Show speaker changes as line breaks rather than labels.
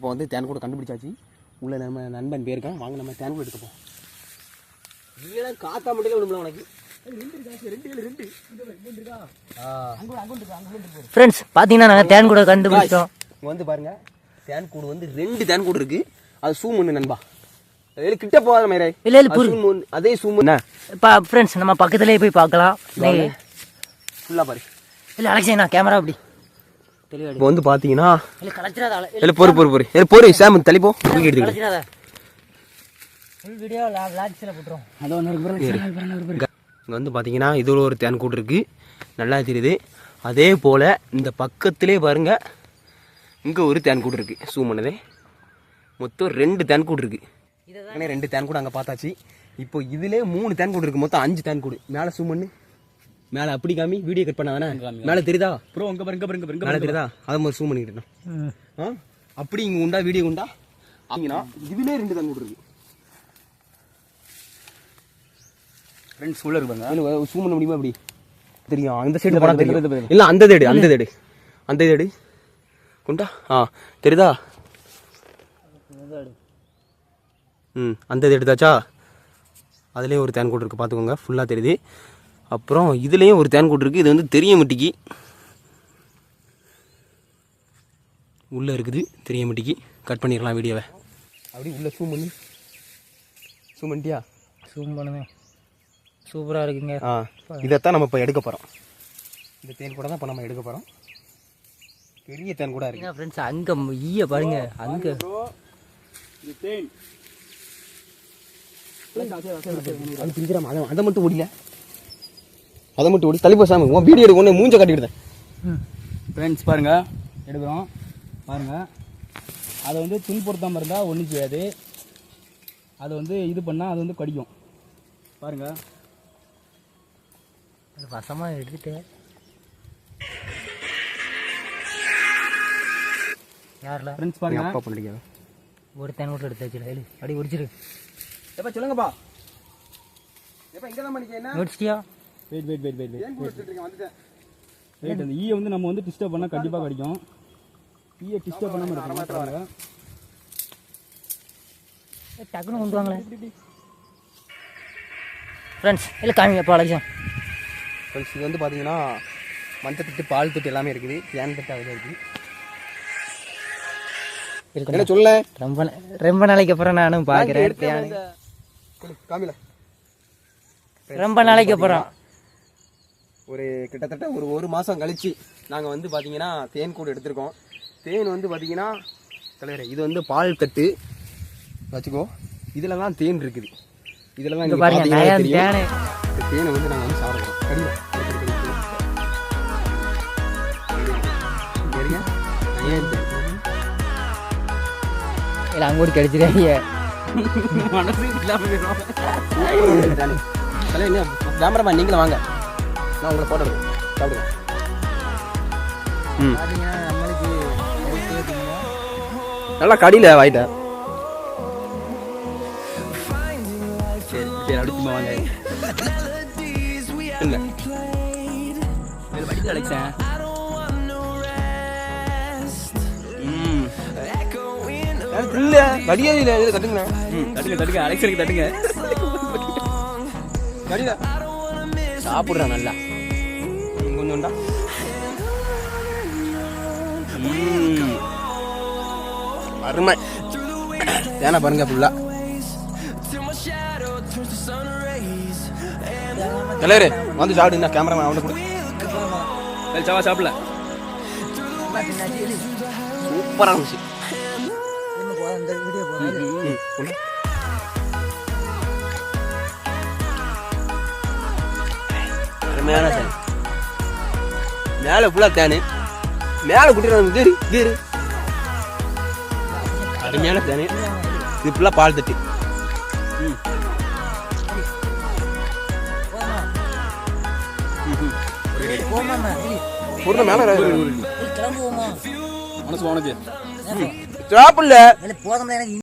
இப்போ வந்து தேன் கூட கண்டுபிடிச்சாச்சு. உள்ள நம்ம நண்பன் போயிருக்கான் வாங்க நம்ம தேன் கூட எடுக்கப்போம் இதெல்லாம் காத்தா மட்டும் விடும்ல உனக்கு.
ஃப்ரெண்ட்ஸ் பார்த்தீங்கன்னா நாங்கள் தேன் கூட கண்டுபிடிச்சோம்
இங்க வந்து பாருங்க. தேன் கூடு வந்து ரெண்டு தேன் கூடு இருக்கு. அது சூம் பண்ணு நண்பா. அதுல கிட்ட போகாத மாதிரி
இல்ல, இல்ல, புரி-
அதே சூம் என்ன?
இப்போ ஃப்ரெண்ட்ஸ் நம்ம பக்கத்துலேயே போய் பார்க்கலாம். இல்லை
ஃபுல்லா பாரு.
இல்லை அலெக்ஸா நான் கேமரா அப்படி.
இப்போ வந்து பாத்தீங்கன்னா
இல்லை
பொறு பொறு பொறு. இல்ல பொறு சாம்
அது ஒன்று
இங்க வந்து பார்த்தீங்கன்னா இது ஒரு தேன் கூடு இருக்கு. நல்லா தெரியுது. அதே போல் இந்த பக்கத்திலே பாருங்க இங்கே ஒரு தேன் கூடு இருக்கு. சூம் பண்ணதே. மொத்தம் ரெண்டு தேன் கூடு இருக்கு. ஏற்கனவே ரெண்டு தேன் கூடு அங்கே பார்த்தாச்சு. இப்போ இதுலே மூணு தேன் கூடு இருக்கு. மொத்தம் அஞ்சு தேன் கூடு மேலே சூம் பண்ணு. மேலே அப்படி காமி வீடியோ கட் பண்ண வேணா மேலே தெரியுதா?
ப்ரோ அங்க பாருங்க பாருங்க பாருங்க
மேலே தெரியுதா? அதை மாதிரி சூம் பண்ணிக்கிட்டேன் ஆ? அப்படி இங்கே உண்டா வீடியோ உண்டா? அப்படின்னா இதுலேயே ரெண்டு தேன் இருக்கு
ஃப்ரெண்ட்ஸ் உள்ள இருப்பாங்க.
சூம் பண்ண முடியுமா அப்படி தெரியும் அந்த சைடு போனா தெரியும். இல்ல அந்த தேடு அந்த தேடு அந்த தேடு கொண்டா? ஆ தெரியுதா? ம் அந்த இது எடுத்தாச்சா அதுலேயும் ஒரு தேன் கூடு இருக்குது பார்த்துக்கோங்க ஃபுல்லாக தெரியுது. அப்புறம் இதுலேயும் ஒரு தேன் கூடு இருக்குது இது வந்து தெரிய மட்டிக்கு உள்ளே இருக்குது தெரிய மட்டிக்கு கட் பண்ணிடலாம் வீடியோவை. அப்படி உள்ளே சூம் பண்ணி. சூம் பண்ணிட்டியா?
சூம் பண்ணுங்க. சூப்பராக இருக்குங்க.
ஆ இதைத்தான் நம்ம இப்போ எடுக்க போகிறோம் இந்த தேன் கூட தான் இப்போ நம்ம எடுக்க போகிறோம் பெரிய தேன் கூட இருக்கு.
ஃப்ரெண்ட்ஸ் அங்கே ஈய பாருங்க. அங்கே.
தேன்
அது பிஞ்சிராம அதை அதை மட்டும் ஓடில அதை மட்டும் ஓடி தள்ளி போசாம உன் வீடியோ எடுக்க ஒன்று மூஞ்ச காட்டிவிடுதேன்
ஃப்ரெண்ட்ஸ் பாருங்க எடுக்கிறோம். பாருங்க. அதை வந்து துன்புறுத்தாமல் இருந்தால் ஒன்றும் செய்யாது. அதை வந்து இது பண்ணால் அது வந்து கடிக்கும். பாருங்க.
வசமாக எடுத்துட்டு. யாரில்
ஃப்ரெண்ட்ஸ் பாருங்க.
அப்பா பண்ணிக்க
ஒரு தேன் கூட எடுத்து வச்சிரு அடி ஒடிச்சிரு
எப்பா சொல்லுங்கப்பா. எப்பா இங்கே தான் பண்ணிக்க என்ன
wait wait wait wait wait அந்த ஈயை வந்து நம்ம வந்து டிஸ்டர்ப் பண்ணால் கண்டிப்பாக கடிக்கும். ஈயை டிஸ்டர்ப் பண்ணாமல் இருக்கணும்
ஏய், டக்குன்னு கொண்டு வாங்களேன் ஃப்ரெண்ட்ஸ் இல்லை காமிங்க அப்போ அலட்சியம்
ஃப்ரெண்ட்ஸ் இது வந்து பார்த்தீங்கன்னா மஞ்சள் தட்டு பால் தட்டு எல்லாமே இருக்குது. தேன் தட்டு அதில் இருக்குது
இருக்கு
என்ன சொல்ல
ரொம்ப ரொம்ப நாளைக்கு அப்புறம் நானும் பார்க்குறேன்
காமில.
ரொம்ப நாளைக்கு அப்புறம்.
ஒரு கிட்டத்தட்ட ஒரு ஒரு மாதம் கழிச்சு நாங்கள் வந்து பார்த்தீங்கன்னா தேன் கூடு எடுத்திருக்கோம் தேன் வந்து பார்த்தீங்கன்னா தலைவரே இது வந்து பால் தட்டு வச்சுக்கோ இதில் தான் தேன் இருக்குது இதில் தான்
இங்க
பார்த்தீங்கன்னா
தேனு
வந்து நாங்கள் வந்து சாப்பிடுறோம் தேன்
இல்லை அங்கூடி கடிச்சிடாதீங்க
மனசு இல்லாமல்
கேமராமேன் நீங்களும் வாங்க நான் உங்களை போட்டோ எடுக்கிறேன். சாப்பிடுங்க. ம்.
பார்த்தீங்கன்னா நம்மளுக்கு
நல்லா கடியில் வாயிட்டேன் சரி சரி அப்படி சும்மா வாங்க. இல்லை. இல்லை இல்லை
தட்டுங்க தட்டுங்க. அலைச்சலுக்கு தட்டுங்க.
கடியில். சாப்பிட்றேன் நல்லா. கொஞ்சோண்டா. அருமை. ஏன்னா பாருங்க ஃபுல்லா தலைவரே வந்து சாப்பிடுங்க கேமராமேன் அவனை கொடு.
சவா சாப்பிடல.
சூப்பராக இருந்துச்சு. அருமையான தேன் மேலே ஃபுல்லாக தேனு மேலே குட்டிடுறாங்க தேரு தேரு. அருமையான தேனு இது ஃபுல்லாக பால் தட்டு. ம். பொருள் மேலே
மனசு
சாப்பிடல
எனக்கு